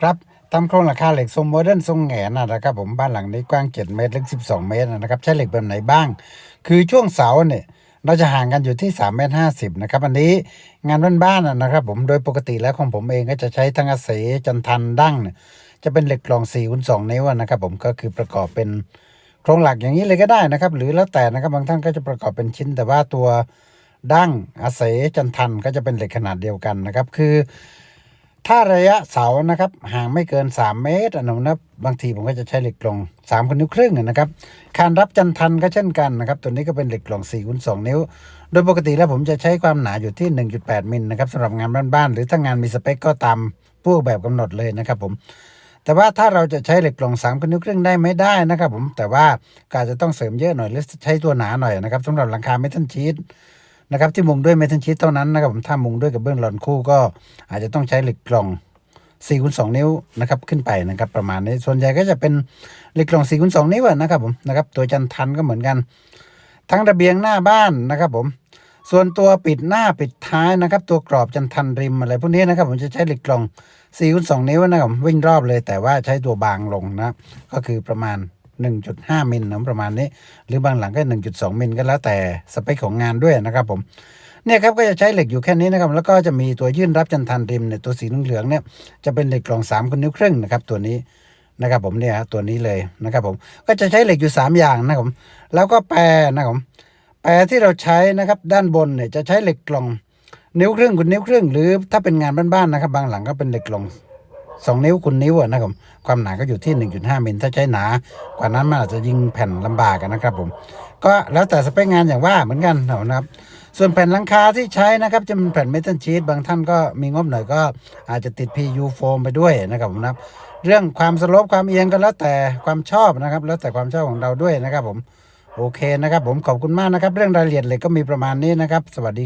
ครับทำโครงหลังคาเหล็กทรงโมเดิร์นทรงแหนนะครับผมบ้านหลังนี้กว้าง 7 เมตรลึก 12 เมตรนะครับใช้เหล็กแบบไหนบ้าง คือช่วงเสาเนี่ยเราจะห่างกันอยู่ที่3เมตร50นะครับอันนี้งานบ้านๆนะนะครับผมโดยปกติแล้วของผมเองก็จะใช้ทั้งอาเสจันทันดั้งเนี่ยจะเป็นเหล็กกลอง4คูณ2นิ้วนะครับผมก็คือประกอบเป็นโครงหลักอย่างนี้เลยก็ได้นะครับ หรือแล้วแต่นะครับบางท่านก็จะประกอบเป็นชิ้น แต่ว่าตัวดั้งอาเสจันทันก็จะเป็นเหล็กขนาดเดียวกันนะครับ คือ ถ้าระยะเสานะครับห่างไม่เกิน 3 เมตรอะนะบางทีผมก็จะใช้เหล็กกลง3คูณนิ้วครึ่งนะครับคานรับจันทันก็เช่นกันนะครับ ตัวนี้ก็เป็นเหล็กกลง4คูณ2นิ้ว โดยปกติแล้วผมจะใช้ความหนาอยู่ที่ 1.8มิลนะครับสำหรับงานบ้านๆหรือถ้างานมีสเปคก็ตามผู้ออกแบบกำหนดเลยนะครับผมแต่ว่าถ้าเราจะใช้เหล็กกลง3คูณนิ้วครึ่งได้ไม่ได้นะครับผมแต่ว่าก็อาจจะต้องเสริมเยอะหน่อยหรือใช้ตัวหนาหน่อยนะครับสำหรับหลังคาเมทัลชีต นะครับที่มุงด้วยเมทัลชีตเท่านั้นนะครับผมถ้ามุงด้วยกับเบื้องหลอนคู่ก็อาจจะต้องใช้เหล็กกล่อง4คูณ2นิ้วนะครับขึ้นไปนะครับประมาณนี้ส่วนใหญ่ก็จะเป็นเหล็กกล่อง4คูณ2นิ้วะนะครับผมนะครับตัวจันทันก็เหมือนกัน ทั้งระเบียงหน้าบ้านนะครับผมส่วนตัวปิดหน้าปิดท้ายนะครับ ตัวกรอบจันทันริมอะไรพวกนี้นะครับ ผมจะใช้เหล็กกล่อง4คูณ2นิ้วนะครับวิ่งรอบเลยแต่ว่าใช้ตัวบางลงนะก็คือประมาณ 1.5 มิลนะประมาณนี้ หรือบางหลังก็ 1.2 มิลก็แล้วแต่สเปคของงานด้วยนะครับผมเนี่ยครับก็จะใช้เหล็กอยู่แค่นี้นะครับแล้วก็จะมีตัวยื่นรับจันทันริมเนี่ยตัวสีเหลืองเนี่ยจะเป็นเหล็กกล่อง3คูณนิ้วครึ่งนะครับตัวนี้นะครับผมเนี่ยตัวนี้เลยนะครับผมก็จะใช้เหล็กอยู่ 3 อย่างนะครับผมแล้วก็แปรนะครับผมแปรที่เราใช้นะครับด้านบนเนี่ยจะใช้เหล็กกล่องนิ้วครึ่งคูณนิ้วครึ่ง หรือถ้าเป็นงานบ้านๆนะครับ บางหลังก็เป็นเหล็กกล่อง สองนิ้วคูณนิ้วอะนะครับผมความหนาก็อยู่ที่ 1.5มิลถ้าใช้หนากว่านั้นมันอาจจะยิงแผ่นลำบากอะนะครับผมก็แล้วแต่สเปคงานอย่างว่าเหมือนกันนะครับส่วนแผ่นหลังคาที่ใช้นะครับจะเป็นแผ่นเมทัลชีตบางท่านก็มีงบหน่อยก็อาจจะติด PU โฟมไปด้วยนะครับผมนะครับเรื่องความสโลปความเอียงก็แล้วแต่ความชอบนะครับ แล้วแต่ความชอบของเราด้วยนะครับผมโอเคนะครับผมขอบคุณมากนะครับ เรื่องรายละเอียดเลยก็มีประมาณนี้นะครับ สวัสดี